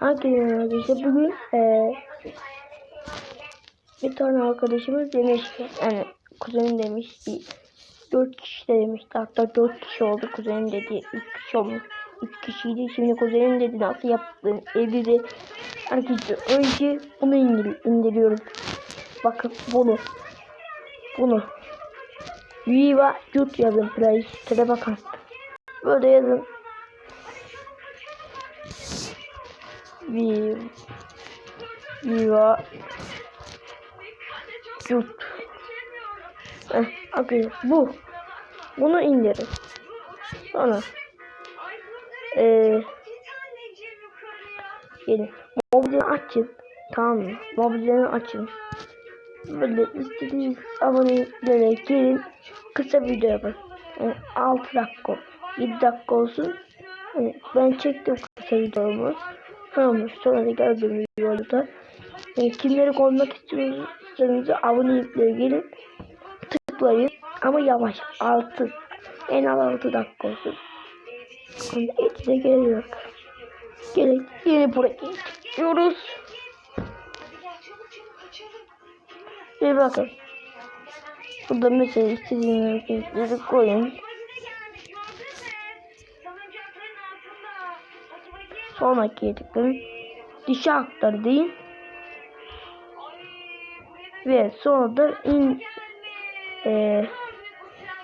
Merhaba arkadaşlar. Bugün eee bir tane arkadaşımız demiş ki yani kuzenim demiş ki 4 kişi de demişti. Hatta 4 kişi oldu kuzenim dedi 3 kişi olmuş 3 kişiydi. Şimdi kuzenim dedi nasıl yaptın? Evde de arkadaşlar önce bunu indir, indiriyoruz. Bakın bunu bunu. Viva Jut yazın Play Store'a bakın. Böyle yazın Viva. Jut Heh, arkadaşlar bu. Bunu indirin sonra. Eee gelin. Mobilini açın. Tamam mı? Mobilini açın. Böyle istediğiniz abonelere gelin. Kısa video yapın. Yani 6 dakika 7 dakika olsun. Yani ben çektim kısa videomu tamam sonra da gördüğüm videoda yani kimleri koymak istiyorsanız aboneliklere gelin. Tıklayın. Ama yavaş. 6 en az 6 dakika olsun. De gerek yok gelin. Yeni buraya çıkıyoruz. Bir bakın. Burada mesela istediğiniz hareketleri koyun sonraki tıklayın dişi aktar deyin ve sonra da in e,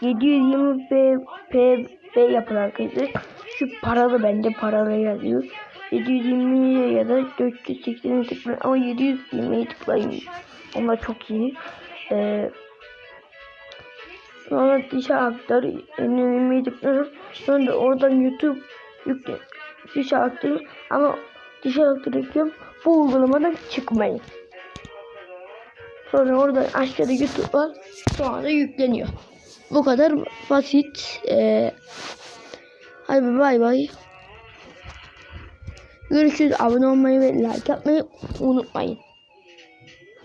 720 p, p, p yapın arkadaşlar. Şu paralı bende paralı yazıyor. 720 ya da 480'e tıklayın ama 720'ye tıklayın. Onlar çok iyi. E, sonra dişi aktar 720'ye tıklayın sonra da oradan youtube yükle dişi aktarı ama dişi aktarı bu uygulamadan çıkmayın Sonra orada aşağıda YouTube var. Sonra yükleniyor. Bu kadar basit. Ee, hadi bay bay. Görüşürüz. Abone olmayı ve like yapmayı unutmayın.